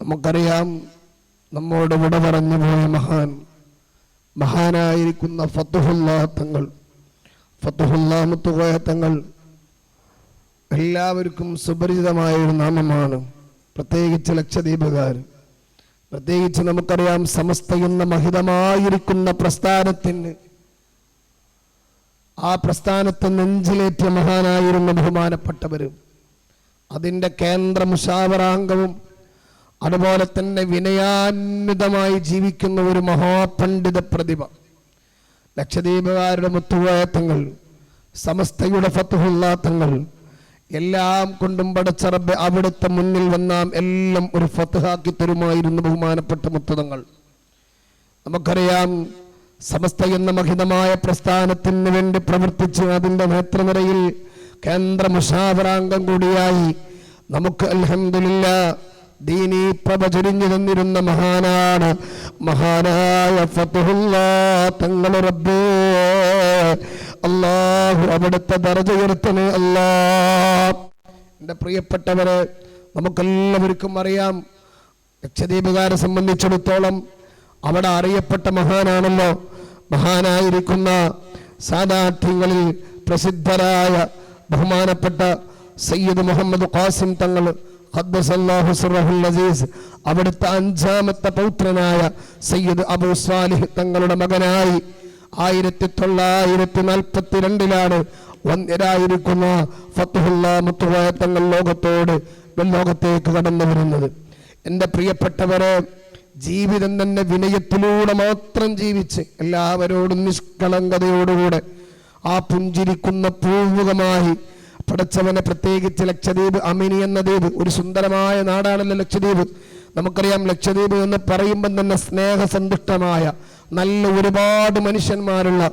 നമുക്കറിയാം നമ്മോട് വിട പറഞ്ഞു പോയ മഹാൻ മഹാനായിരിക്കുന്ന ഫത്തുഹുല്ലാ തങ്ങൾ ഫത്തുഹുല്ലാ മുത്തുകോയ തങ്ങൾ എല്ലാവർക്കും സുപരിചിതമായ ഒരു നാമമാണ്. പ്രത്യേകിച്ച് ലക്ഷദ്വീപുകാർ പ്രത്യേകിച്ച് നമുക്കറിയാം സമസ്ത മഹിതമായിരിക്കുന്ന പ്രസ്ഥാനത്തിന് ആ പ്രസ്ഥാനത്ത് നെഞ്ചിലേറ്റ മഹാനായിരുന്ന ബഹുമാനപ്പെട്ടവരും. അതിന്റെ കേന്ദ്ര മുഷാവറാംഗവും അതുപോലെ തന്നെ വിനയാന്വിതമായി ജീവിക്കുന്ന ഒരു മഹാപണ്ഡിത പ്രതിഭ ലക്ഷദ്വീപുകാരുടെ മുത്തുവായത്തങ്ങൾ സമസ്തയുടെ ഫത്തുഹുല്ലാത്തങ്ങൾ എല്ലാം കൊണ്ടും പടച്ചറബ് അവിടുത്തെ മുന്നിൽ വന്നാം എല്ലാം ഒരു ഫത്തുഹാക്കി തരുമായിരുന്നു ബഹുമാനപ്പെട്ട മുത്തുതങ്ങൾ. നമുക്കറിയാം സമസ്ത എന്ന മഹിതമായ പ്രസ്ഥാനത്തിന് വേണ്ടി പ്രവർത്തിച്ച് അതിന്റെ നേത്രനിരയിൽ കേന്ദ്ര മുഷാവറാംഗം കൂടിയായി നമുക്ക് അലഹമില്ല ദീനി പ്രഭ ചൊരിഞ്ഞു തന്നിരുന്ന മഹാനാണ് മഹാനായ തങ്ങൾ റബ്ബേ. അള്ളാഹു അവിടുത്തെ ദർജ ഉയർത്തണേ അല്ലാ. എന്റെ പ്രിയപ്പെട്ടവരെ നമുക്കെല്ലാവർക്കും അറിയാം ലക്ഷദ്വീപുകാരെ സംബന്ധിച്ചിടത്തോളം അവിടെ അറിയപ്പെട്ട മഹാനാണല്ലോ. മഹാനായിരിക്കുന്ന സാദാഠ്യങ്ങളിൽ പ്രസിദ്ധരായ ബഹുമാനപ്പെട്ട സയ്യിദ് മുഹമ്മദ് ഖാസിം തങ്ങൾ അസീസ് അവിടുത്തെ അഞ്ചാമത്തെ പൗത്രനായ സയ്യിദ് അബു സാലിഹ് തങ്ങളുടെ മകനായി ആയിരത്തി തൊള്ളായിരത്തി നാൽപ്പത്തി രണ്ടിലാണ് വന്യരായിരിക്കുന്ന ഫത്തുഹുല്ല മുത്തുവായ തങ്ങൾ ലോകത്തോട് ലോകത്തേക്ക് കടന്നു വരുന്നത്. എന്റെ പ്രിയപ്പെട്ടവരെ ജീവിതം തന്നെ വിനയത്തിലൂടെ മാത്രം ജീവിച്ച് എല്ലാവരോടും നിഷ്കളങ്കതയോടുകൂടെ ആ പുഞ്ചിരിക്കുന്ന പൂമുഖമായി പടച്ചവനെ പ്രത്യേകിച്ച് ലക്ഷദ്വീപ് അമിനി എന്ന ദ്വീപ് ഒരു സുന്ദരമായ നാടാണല്ലോ ലക്ഷദ്വീപ്. നമുക്കറിയാം ലക്ഷദ്വീപ് എന്ന് പറയുമ്പം തന്നെ സ്നേഹസന്തുഷ്ടമായ നല്ല ഒരുപാട് മനുഷ്യന്മാരുള്ള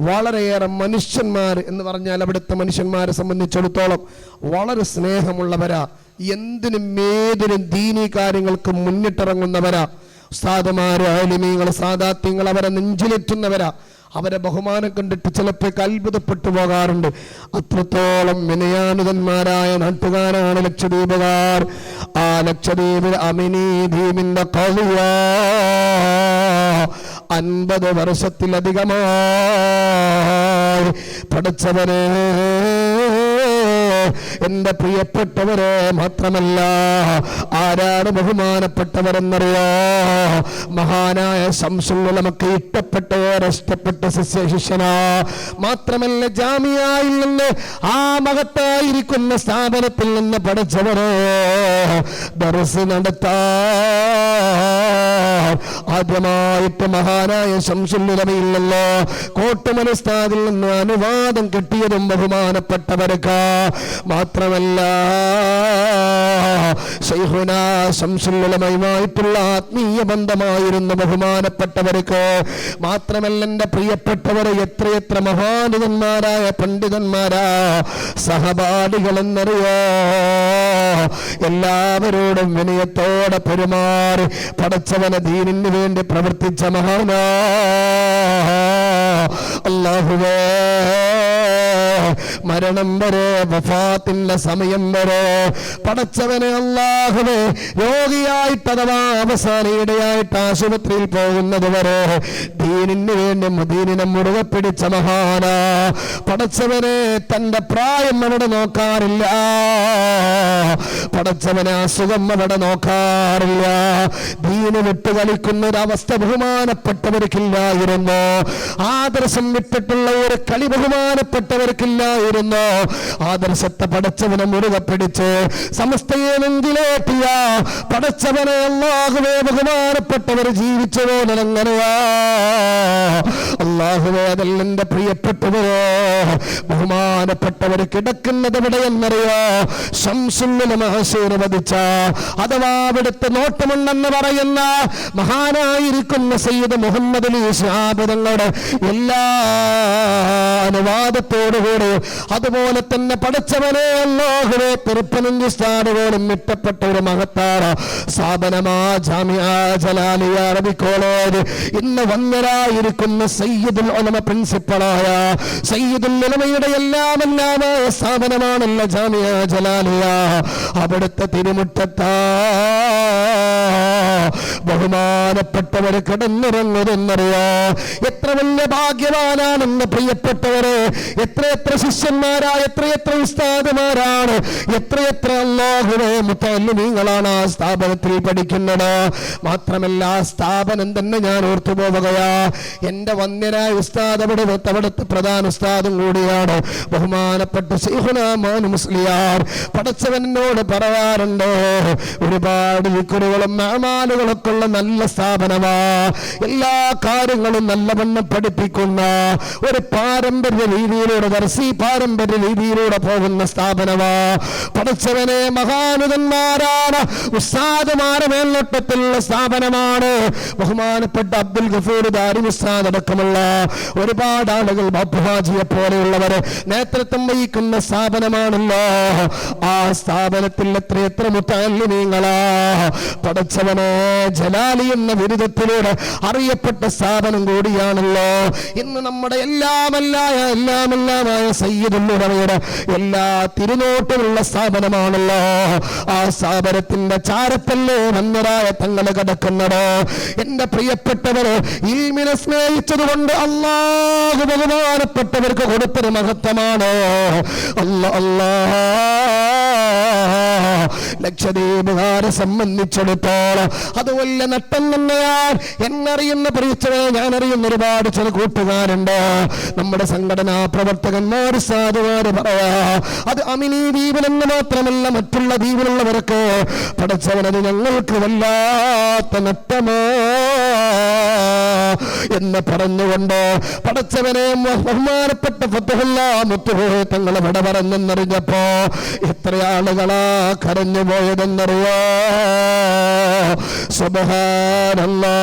വളരെയേറെ മനുഷ്യന്മാർ എന്ന് പറഞ്ഞാൽ അവിടുത്തെ മനുഷ്യന്മാരെ സംബന്ധിച്ചിടത്തോളം വളരെ സ്നേഹമുള്ളവരാ എന്തിനും ഏതിനും ദീനീ കാര്യങ്ങൾക്ക് മുന്നിട്ടിറങ്ങുന്നവരാ. ഉസ്താദുമാര് ആലിമീങ്ങൾ സാദാത്യങ്ങൾ അവരെ നെഞ്ചിലെറ്റുന്നവരാ. അവരെ ബഹുമാനം കണ്ടിട്ട് ചിലപ്പോൾ അത്ഭുതപ്പെട്ടു പോകാറുണ്ട്. അത്രത്തോളം വിനയാനുതന്മാരായ നാട്ടുകാരാണ് ലക്ഷദ്വീപുകാർ. ആ ലക്ഷദ്വീപ് അമിനി ദ്വീപിന്റെ കളിയ അൻപത് വർഷത്തിലധികമായി പഠിച്ചവരെ എന്റെ പ്രിയപ്പെട്ടവരെ മാത്രമല്ല ആരാണ് ബഹുമാനപ്പെട്ടവരെന്നറിയോ? മഹാനായ ശംസുള്ള നമുക്ക് ഇഷ്ടപ്പെട്ടവരഷ്ടപ്പെട്ട ശിഷ്യ ശിഷ്യനാ. മാത്രമല്ല ജാമിയായിൽ നിന്ന് ആ മകത്തായിരിക്കുന്ന സ്ഥാപനത്തിൽ നിന്ന് പഠിച്ചവരോ ദർസ് നടത്താ. ആദ്യമായിട്ട് മഹാനായ ശംസുല്ലമയില്ലല്ലോ കോട്ടുമനസ്താദിൽ നിന്ന് അനുവാദം കിട്ടിയതും ബഹുമാനപ്പെട്ടവർക്ക്. മാത്രമല്ല ശൈഹുന ശംസുല്ലുലമയുമായിട്ടുള്ള ആത്മീയ ബന്ധമായിരുന്നു ബഹുമാനപ്പെട്ടവർക്ക് മാത്രമല്ല എന്റെ പ്രിയപ്പെട്ടവർ എത്രയെത്ര മഹാനിതന്മാരായ പണ്ഡിതന്മാരാ സഹപാഠികളെന്നറിയോ? എല്ലാവരോടും വിനയത്തോടെ പെരുമാറി പടച്ചവന ദീനിന് വേണ്ടി പ്രവർത്തിച്ച മഹാനാ അള്ളാഹുവേ മരണം വരെ വഫാത്തിന്റെ സമയം വരെ പടച്ചവനെ അള്ളാഹുവേ രോഗിയായിട്ട് അഥവാ അവസാന ഇടയായിട്ട് ആശുപത്രിയിൽ പോകുന്നത് വരെ ദീനിന് വേണ്ടി മുദീനിനെ മുറുകെ പിടിച്ച മഹാന. പടച്ചവനെ തന്റെ പ്രായം അവിടെ നോക്കാറില്ല. പടച്ചവനെ അസുഖം അവിടെ നോക്കാറില്ല. ദീന് വിട്ട് കളിക്കുന്ന ഒരു അവസ്ഥ ബഹുമാനപ്പെട്ടവർക്കില്ലായിരുന്നു. ആദർശം വിട്ടിട്ടുള്ള ഒരു കളി ബഹുമാനപ്പെട്ടവർക്കില്ലായിരുന്നു ആദർശത്തെ പടച്ചവനെ മുറുകെ പിടിച്ച് സമസ്തയെ നെഞ്ചിലേറ്റിയ പടച്ചവനെ അള്ളാഹുവേ ബഹുമാനപ്പെട്ടവർ ജീവിച്ചു പോലെ അങ്ങനെയാ. അള്ളാഹുവെ അതല്ല എന്റെ പ്രിയപ്പെട്ടവരോ ബഹുമാനപ്പെട്ടവർ കിടക്കുന്നത് എവിടെയെന്നറിയോ ശംസുല്ലുലമഹസൂര് വധിച്ച അഥവാ അവിടുത്തെ നോട്ടമുണ്ടെന്ന് പറയുന്ന മഹാനായിരിക്കുന്ന സയ്യിദ് മുഹമ്മദ് അലി സ്വാബിതങ്ങളുടെ എല്ലാ അനുവാദത്തോടുകൂടി അതുപോലെ തന്നെ പഠിച്ചവനെ അല്ലാഹുവേ തിരുപ്പനഞ്ച് മിറ്റപ്പെട്ട ഒരു മഹത്താറ സ്ഥാപനമാ ജാമിയ ജലാലിയ അറബി കോളേജ്. ഇന്ന് വന്നരായിരിക്കുന്ന സയ്യിദുൽ ഉലമ പ്രിൻസിപ്പളായ സയ്യിദുൽ ഉലമയുടെ എല്ലാം എല്ലാമായ സ്ഥാപനമാണല്ലോ ജാമിയ ജലാലിയ. അവിടുത്തെ തിരുമുറ്റത്താ ബഹുമാനപ്പെട്ടവർ കിടന്നിറങ്ങുതെന്നറിയോ. എത്ര വലിയ ഭാഗ്യവാനാണെന്ന് പ്രിയപ്പെട്ടവരെ എത്രയെത്ര ശിഷ്യന്മാരാ എത്രയെത്ര ഉസ്താദുമാരാണ് എത്രയെത്ര അല്ലാഹുവേ മുത്തല്ലിമീങ്ങളാണ് ആ സ്ഥാപനത്തിൽ പഠിക്കുന്നത്. മാത്രമല്ല ആ സ്ഥാപനം തന്നെ ഞാൻ ഓർത്തു പോവുകയാ. എന്റെ വന്ദ്യനായ ഉസ്താദ് അവിടെ അവിടുത്തെ പ്രധാന ഉസ്താദും കൂടിയാണ്. ബഹുമാനപ്പെട്ട ശൈഖുനാമാൻ മുസ്ലിയാർ. പടച്ചവനോട് പറയാറുണ്ട് ഒരുപാട് വിക്കുറുകളും മാമാലുകളൊക്കെ ഉള്ള നല്ല സ്ഥാപനമാ. എല്ലാ കാര്യങ്ങളും നല്ലവണ്ണം പഠിപ്പിക്കുന്ന ഒരു പാരമ്പര്യ രീതിയിലൂടെ ദർശി പാരമ്പര്യ രീതിയിലൂടെ പോകുന്ന സ്ഥാപനമാ. പഠിച്ചവനെ മഹാനുതന്മാരാണ് ഉസ്താദുമാരെ മേൽനോട്ടത്തിലുള്ള സ്ഥാപനമാണ്. ബഹുമാനപ്പെട്ട അബ്ദുൽ ഗഫൂർ ദാരി ഉസ്താദ് അടക്കമുള്ള ഒരുപാട് ആളുകൾ ബാബുഹാജിയെ പോലെയുള്ളവര് നേതൃത്വം വഹിക്കുന്ന സ്ഥാപനമാണല്ലോ. ആ സ്ഥാപനത്തിൽ എത്ര എത്ര മുത്തല്ലിമീങ്ങളാ പടച്ചവനെ ജലാലി എന്ന ബിരുദത്തിലൂടെ അറിയപ്പെട്ട സ്ഥാപനം കൂടിയാണല്ലോ ഇന്ന് നമ്മുടെ എല്ലാമല്ലായ എല്ലാമെല്ലാമായ സയ്യിദുല്ലുറവയുടെ എല്ലാ തിരുനോട്ടുമുള്ള സ്ഥാപനമാണല്ലോ. ആ സ്ഥാപനത്തിന്റെ ചാരത്തല്ലേ വന്നരായ തങ്ങൾ കിടക്കുന്നത് എന്റെ പ്രിയപ്പെട്ടവർ ഇൽമിനെ സ്നേഹിച്ചതുകൊണ്ട് അള്ളാഹു ബഹുമാനപ്പെട്ടവർക്ക് കൊടുത്തൊരു മഹത്വമാണ്. അല്ല അല്ലാ. ലക്ഷദ്വീപുകാരെ സംബന്ധിച്ചിടത്തോളം അത് വലിയ നട്ടം തന്നെയാണ്. എന്നറിയുന്ന പ്രിയച്ചവരെ ഞാൻ അറിയുന്ന ചില കൂട്ടുകാരുണ്ട്. നമ്മുടെ സംഘടനാ പ്രവർത്തകന്മാർ സാധുവാര് പറയാ അത് അമിനി ദ്വീപിലെന്ന് മാത്രമല്ല മറ്റുള്ള ദ്വീപിലുള്ളവർക്ക് പഠിച്ചവനത് ഞങ്ങൾക്ക് വല്ലാത്ത നട്ടമോ എന്ന് പറഞ്ഞുകൊണ്ട് പടച്ചവനെ ബഹുമാനപ്പെട്ട ഫത്തുഹല്ല മുത്തുപോയി തങ്ങളെ വിട പറഞ്ഞെന്നറിഞ്ഞപ്പോ എത്ര ആളുകളാ കരഞ്ഞു പോയതെന്നറിയോ? സുബഹാനല്ലാ.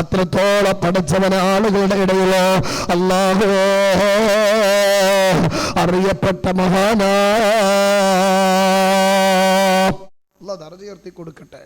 അത്രത്തോളം പഠിച്ചവൻ ആളുകളുടെ ഇടയിലോ അല്ലാഹു അറിയപ്പെട്ട മഹാനാ അല്ല ദർജ ഉയർത്തി കൊടുക്കട്ടെ